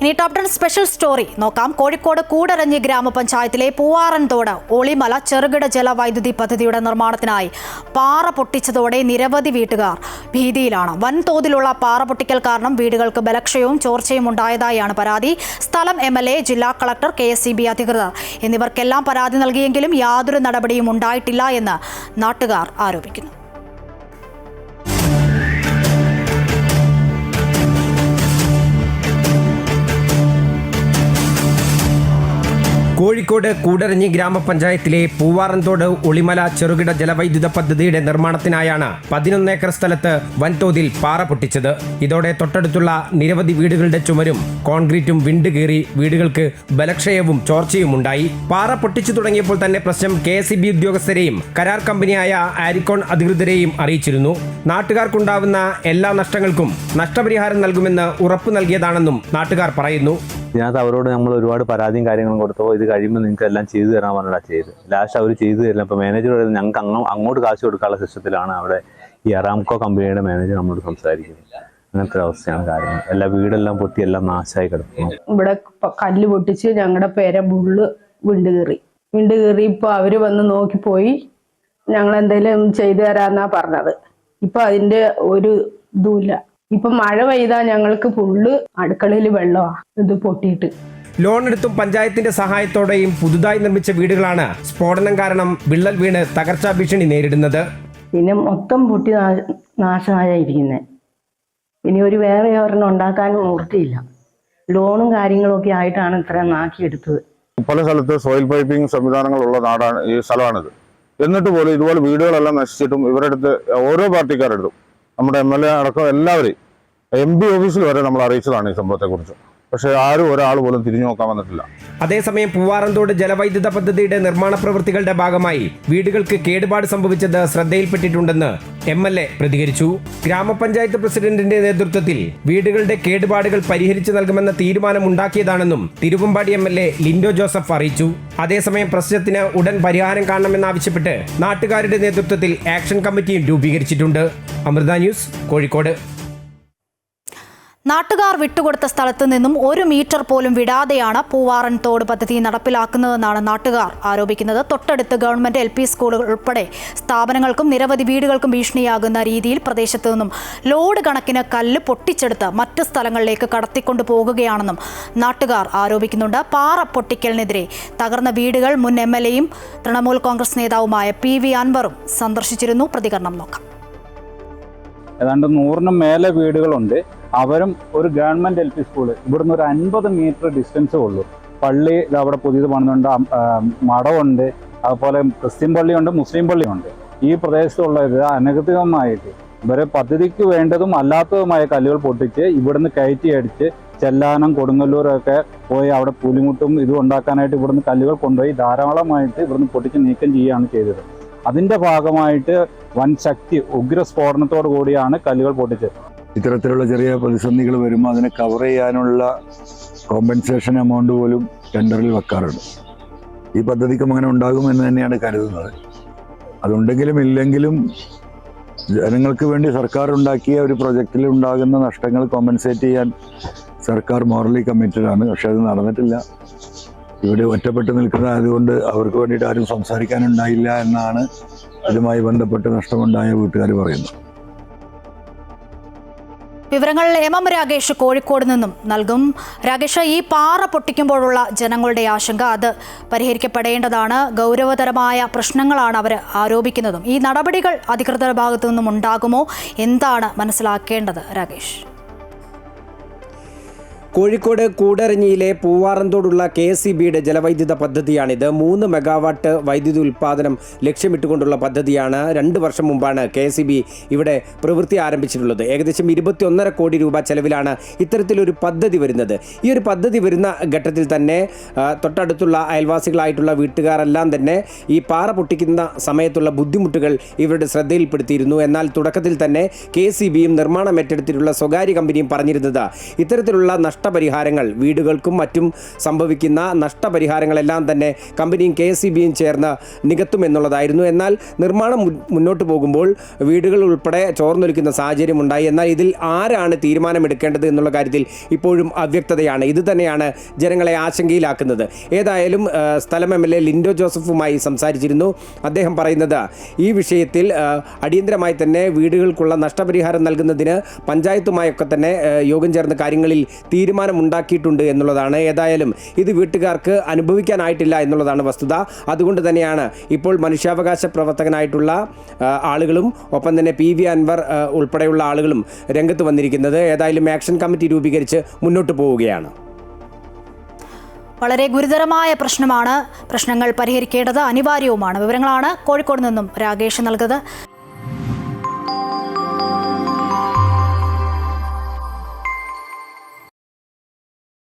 ഇനി top ten special story നോക്കാം. കോഴിക്കോട് കൂടരഞ്ഞി ഗ്രാമപഞ്ചായത്തിലെ പൂവാറൻതോട് ഒളിമല ചെറുകിട ജലവൈദ്യുതി പദ്ധതിയുടെ നിർമ്മാണത്തിനായി പാറ പൊട്ടിച്ചതോടെ നിരവധി വീട്ടുകാർ ഭീതിയിലാണ്. വൻതോതിലുള്ള പാറ പൊട്ടിക്കൽ കാരണം വീടുകൾക്ക് ബലക്ഷയവും ചോർച്ചയും ഉണ്ടായതായാണ് പരാതി. സ്ഥലം എം എൽ എ ജില്ലാ collector K S E B അധികൃതർ എന്നിവർക്കെല്ലാം പരാതി നൽകിയെങ്കിലും യാതൊരു നടപടിയും ഉണ്ടായിട്ടില്ല എന്ന് നാട്ടുകാർ ആരോപിക്കുന്നു. കോഴിക്കോട് കൂടരഞ്ഞി ഗ്രാമപഞ്ചായത്തിലെ പൂവാറന്തോട് ഒളിമല ചെറുകിട ജലവൈദ്യുത പദ്ധതിയുടെ നിർമ്മാണത്തിനായാണ് പതിനൊന്ന് ഏക്കർ സ്ഥലത്ത് വൻതോതിൽ പാറ പൊട്ടിച്ചത്. ഇതോടെ തൊട്ടടുത്തുള്ള നിരവധി വീടുകളുടെ ചുമരും കോൺക്രീറ്റും വിണ്ട് കീറി വീടുകൾക്ക് ബലക്ഷയവും ചോർച്ചയും ഉണ്ടായി. പാറ പൊട്ടിച്ചു തുടങ്ങിയപ്പോൾ തന്നെ പ്രശ്നം കെ എസ് ഉദ്യോഗസ്ഥരെയും കരാർ കമ്പനിയായ ആരിക്കോൺ അധികൃതരെയും അറിയിച്ചിരുന്നു. നാട്ടുകാർക്കുണ്ടാവുന്ന എല്ലാ നഷ്ടങ്ങൾക്കും നഷ്ടപരിഹാരം നൽകുമെന്ന് ഉറപ്പു നൽകിയതാണെന്നും നാട്ടുകാർ പറയുന്നു. ഇതിനകത്ത് അവരോട് നമ്മൾ ഒരുപാട് പരാതിയും കാര്യങ്ങളും കൊടുത്തപ്പോൾ ഇത് കഴിയുമ്പോൾ നിങ്ങൾക്ക് എല്ലാം ചെയ്തു തരാൻ പറഞ്ഞാൽ ചെയ്ത് ലാസ്റ്റ് അവർ ചെയ്തു തരില്ല. അപ്പോൾ മാനേജർ പറയുന്നത് ഞങ്ങൾക്ക് അങ്ങ് അങ്ങോട്ട് കാശ് കൊടുക്കാനുള്ള സിസ്റ്റത്തിലാണ് അവിടെ ഈ അറാംകോ കമ്പനിയുടെ മാനേജർ നമ്മളോട് സംസാരിക്കുന്നത്. അങ്ങനത്തെ അവസ്ഥയാണ് കാര്യങ്ങൾ. എല്ലാ വീടെല്ലാം പൊട്ടി എല്ലാം നാശമായി കിടക്കുന്നു. ഇവിടെ കല്ല് പൊട്ടിച്ച് ഞങ്ങളുടെ പേര ബുള്ള് വിണ്ട് കയറി വിണ്ട് കയറി ഇപ്പൊ അവർ വന്ന് നോക്കിപ്പോയി ഞങ്ങൾ എന്തെങ്കിലും ചെയ്തു തരാന്നാ പറഞ്ഞത്. ഇപ്പൊ അതിന്റെ ഒരു ഇതുമില്ല ഇപ്പൊ മഴ പെയ്താ ഞങ്ങൾക്ക് ഫുള്ള് അടുക്കളയിൽ വെള്ളമാ ഇത് പൊട്ടിയിട്ട്. ലോൺ എടുത്തും പഞ്ചായത്തിന്റെ സഹായത്തോടെയും പുതുതായി നിർമ്മിച്ച വീടുകളാണ് സ്ഫോടനം കാരണം വിള്ളൽ വീണ് തകർച്ചാ ഭീഷണി നേരിടുന്നത്. പിന്നെ മൊത്തം പൊട്ടി നാശമായിരിക്കുന്നത് ഇനി ഒരു വേറെ ഒരെണ്ണം ഉണ്ടാക്കാൻ മൂർത്തിയില്ല. ലോണും കാര്യങ്ങളൊക്കെ ആയിട്ടാണ് ഇത്രയും നാക്കിയെടുത്തത്. പല സ്ഥലത്ത് സോയിൽ പൈപ്പിംഗ് സംവിധാനങ്ങളുള്ള നാടാണ് ഈ സ്ഥലമാണിത്. എന്നിട്ട് പോലും ഇതുപോലെ വീടുകളെല്ലാം നശിച്ചിട്ടും ഇവരുടെ അടുത്ത് ഓരോ പാർട്ടിക്കാരെടുത്തും നമ്മുടെ എം എൽ എ അടക്കം എല്ലാവരെയും എം പി ഓഫീസിൽ വരെ നമ്മൾ അറിയിച്ചതാണ് ഈ സംഭവത്തെക്കുറിച്ച്. പക്ഷേ ആരും ഒരാൾ പോലും തിരിഞ്ഞു നോക്കാൻ വന്നിട്ടില്ല. അതേസമയം പൂവാറന്തോട് ജലവൈദ്യുത പദ്ധതിയുടെ നിർമ്മാണ പ്രവൃത്തികളുടെ ഭാഗമായി വീടുകൾക്ക് കേടുപാട് സംഭവിച്ചത് ശ്രദ്ധയിൽപ്പെട്ടിട്ടുണ്ടെന്ന് എം എൽ എ പ്രതികരിച്ചു. ഗ്രാമപഞ്ചായത്ത് പ്രസിഡന്റിന്റെ നേതൃത്വത്തിൽ വീടുകളുടെ കേടുപാടുകൾ പരിഹരിച്ചു നൽകുമെന്ന തീരുമാനം ഉണ്ടാക്കിയതാണെന്നും Thiruvambady M L A Linto Joseph അറിയിച്ചു. അതേസമയം പ്രശ്നത്തിന് ഉടൻ പരിഹാരം കാണണമെന്നാവശ്യപ്പെട്ട് നാട്ടുകാരുടെ നേതൃത്വത്തിൽ ആക്ഷൻ കമ്മിറ്റിയും രൂപീകരിച്ചിട്ടുണ്ട്. അമൃത ന്യൂസ് കോഴിക്കോട്. നാട്ടുകാർ വിട്ടുകൊടുത്ത സ്ഥലത്തു നിന്നും ഒരു മീറ്റർ പോലും വിടാതെയാണ് പൂവാറൻ തോട് പദ്ധതി നടപ്പിലാക്കുന്നതെന്നാണ് നാട്ടുകാർ ആരോപിക്കുന്നത്. തൊട്ടടുത്ത് ഗവൺമെന്റ് എൽ പി സ്കൂളുകൾ ഉൾപ്പെടെ സ്ഥാപനങ്ങൾക്കും നിരവധി വീടുകൾക്കും ഭീഷണിയാകുന്ന രീതിയിൽ പ്രദേശത്ത് നിന്നും ലോഡ് കണക്കിന് കല്ല് പൊട്ടിച്ചെടുത്ത് മറ്റ് സ്ഥലങ്ങളിലേക്ക് കടത്തിക്കൊണ്ടു പോകുകയാണെന്നും നാട്ടുകാർ ആരോപിക്കുന്നുണ്ട്. പാറ പൊട്ടിക്കലിനെതിരെ തകർന്ന വീടുകൾ മുൻ എം എൽ എയും തൃണമൂൽ കോൺഗ്രസ് നേതാവുമായ പി വി അൻവറും സന്ദർശിച്ചിരുന്നു. പ്രതികരണം നോക്കാം. ഏതാണ്ട് നൂറിനും മേലെ വീടുകളുണ്ട്. അവരും ഒരു ഗവൺമെന്റ് എൽ പി സ്കൂൾ ഇവിടുന്ന് ഒരു അൻപത് മീറ്റർ ഡിസ്റ്റൻസേ ഉള്ളൂ. പള്ളി അവിടെ പുതിയത് പണിതുണ്ട് മഠമുണ്ട്. അതുപോലെ ക്രിസ്ത്യൻ പള്ളിയുണ്ട് മുസ്ലിം പള്ളിയുണ്ട്. ഈ പ്രദേശത്തുള്ള ഇത് അനധികൃതമായിട്ട് ഇവരെ പദ്ധതിക്ക് വേണ്ടതും അല്ലാത്തതുമായ കല്ലുകൾ പൊട്ടിച്ച് ഇവിടുന്ന് കയറ്റി അടിച്ച് ചെല്ലാനം കൊടുങ്ങല്ലൂരൊക്കെ പോയി അവിടെ പുലിമുട്ടും ഇതും ഉണ്ടാക്കാനായിട്ട് ഇവിടുന്ന് കല്ലുകൾ കൊണ്ടുപോയി ധാരാളമായിട്ട് ഇവിടുന്ന് പൊട്ടിച്ച് നീക്കം ചെയ്യുകയാണ് ചെയ്തത്. അതിന്റെ ഭാഗമായിട്ട് വൻ ശക്തി ഉഗ്ര സ്ഫോടനത്തോടു കൂടിയാണ് കല്ലുകൾ പൊട്ടിച്ചത്. ഇത്തരത്തിലുള്ള ചെറിയ പ്രതിസന്ധികൾ വരുമ്പോൾ അതിനെ കവർ ചെയ്യാനുള്ള കോമ്പൻസേഷൻ എമൗണ്ട് പോലും ടെൻഡറിൽ വെക്കാറുണ്ട്. ഈ പദ്ധതിക്കും അങ്ങനെ ഉണ്ടാകുമെന്ന് തന്നെയാണ് കരുതുന്നത്. അതുണ്ടെങ്കിലും ഇല്ലെങ്കിലും ജനങ്ങൾക്ക് വേണ്ടി സർക്കാർ ഉണ്ടാക്കിയ ഒരു പ്രൊജക്റ്റിൽ ഉണ്ടാകുന്ന നഷ്ടങ്ങൾ കോമ്പൻസേറ്റ് ചെയ്യാൻ സർക്കാർ മോറലി കമ്മിറ്റഡ് ആണ്. പക്ഷെ അത് നടന്നിട്ടില്ല. ഇവിടെ ഒറ്റപ്പെട്ട് നിൽക്കുന്നതായതുകൊണ്ട് അവർക്ക് വേണ്ടിയിട്ട് ആരും സംസാരിക്കാനുണ്ടായില്ല എന്നാണ് ഇതുമായി ബന്ധപ്പെട്ട് നഷ്ടമുണ്ടായ വീട്ടുകാർ പറയുന്നത്. വിവരങ്ങൾ എം എം രാകേഷ് കോഴിക്കോട് നിന്നും നൽകും. രാകേഷ് ഈ പാറ പൊട്ടിക്കുമ്പോഴുള്ള ജനങ്ങളുടെ ആശങ്ക അത് പരിഹരിക്കപ്പെടേണ്ടതാണ്. ഗൗരവതരമായ പ്രശ്നങ്ങളാണ് അവർ ആരോപിക്കുന്നതും. ഈ നടപടികൾ അധികൃതരുടെ ഭാഗത്തു നിന്നും ഉണ്ടാകുമോ? എന്താണ് മനസ്സിലാക്കേണ്ടത്? രാകേഷ്. കോഴിക്കോട് കൂടരഞ്ഞിയിലെ പൂവാറന്തോടുള്ള കെ എസ് സി ബിയുടെ ജലവൈദ്യുത പദ്ധതിയാണിത്. മൂന്ന് മെഗാവാട്ട് വൈദ്യുതി ഉൽപ്പാദനം ലക്ഷ്യമിട്ടുകൊണ്ടുള്ള പദ്ധതിയാണ് രണ്ട് വർഷം മുമ്പാണ് കെ എസ് ബി ഇവിടെ പ്രവൃത്തി ആരംഭിച്ചിട്ടുള്ളത്. ഏകദേശം ഇരുപത്തി ഒന്നര കോടി രൂപ ചെലവിലാണ് ഇത്തരത്തിലൊരു പദ്ധതി വരുന്നത്. ഈ ഒരു പദ്ധതി വരുന്ന ഘട്ടത്തിൽ തന്നെ തൊട്ടടുത്തുള്ള അയൽവാസികളായിട്ടുള്ള വീട്ടുകാരെല്ലാം തന്നെ ഈ പാറ പൊട്ടിക്കുന്ന സമയത്തുള്ള ബുദ്ധിമുട്ടുകൾ ഇവരുടെ ശ്രദ്ധയിൽപ്പെടുത്തിയിരുന്നു. എന്നാൽ തുടക്കത്തിൽ തന്നെ കെ സി ബിയും നിർമ്മാണം ഏറ്റെടുത്തിട്ടുള്ള സ്വകാര്യ കമ്പനിയും പറഞ്ഞിരുന്നത്. ഇത്തരത്തിലുള്ള നഷ്ടം നഷ്ടപരിഹാരങ്ങൾ വീടുകൾക്കും മറ്റും സംഭവിക്കുന്ന നഷ്ടപരിഹാരങ്ങളെല്ലാം തന്നെ കമ്പനിയും കെ എസ് ചേർന്ന് നികത്തുമെന്നുള്ളതായിരുന്നു. എന്നാൽ നിർമ്മാണം മുന്നോട്ട് പോകുമ്പോൾ വീടുകൾ ഉൾപ്പെടെ ചോർന്നൊലിക്കുന്ന സാഹചര്യം ഉണ്ടായി. എന്നാൽ ഇതിൽ ആരാണ് തീരുമാനമെടുക്കേണ്ടത് എന്നുള്ള കാര്യത്തിൽ ഇപ്പോഴും അവ്യക്തതയാണ്. ഇത് തന്നെയാണ് ജനങ്ങളെ ആശങ്കയിലാക്കുന്നത്. ഏതായാലും സ്ഥലം എം എൽ എ ലിൻഡോ ജോസഫുമായി സംസാരിച്ചിരുന്നു. അദ്ദേഹം പറയുന്നത് ഈ വിഷയത്തിൽ അടിയന്തരമായി തന്നെ വീടുകൾക്കുള്ള നഷ്ടപരിഹാരം നൽകുന്നതിന് പഞ്ചായത്തുമായൊക്കെ തന്നെ യോഗം ചേർന്ന കാര്യങ്ങളിൽ തീരുമാനമുണ്ടാക്കിയിട്ടുണ്ട് എന്നുള്ളതാണ്. ഏതായാലും ഇത് വീട്ടുകാർക്ക് അനുഭവിക്കാനായിട്ടില്ല എന്നുള്ളതാണ് വസ്തുത. അതുകൊണ്ട് തന്നെയാണ് ഇപ്പോൾ മനുഷ്യാവകാശ പ്രവർത്തകനായിട്ടുള്ള ആളുകളും ഒപ്പം തന്നെ പി വി അൻവർ ഉൾപ്പെടെയുള്ള ആളുകളും രംഗത്ത് വന്നിരിക്കുന്നത്. ഏതായാലും ആക്ഷൻ കമ്മിറ്റി രൂപീകരിച്ച് മുന്നോട്ട് പോവുകയാണ്. വളരെ ഗുരുതരമായ പ്രശ്നമാണ്. പ്രശ്നങ്ങൾ പരിഹരിക്കേണ്ടത് അനിവാര്യവുമാണ്. വിവരങ്ങളാണ് കോഴിക്കോട് നിന്നും രാകേഷ് നൽകുന്നത്.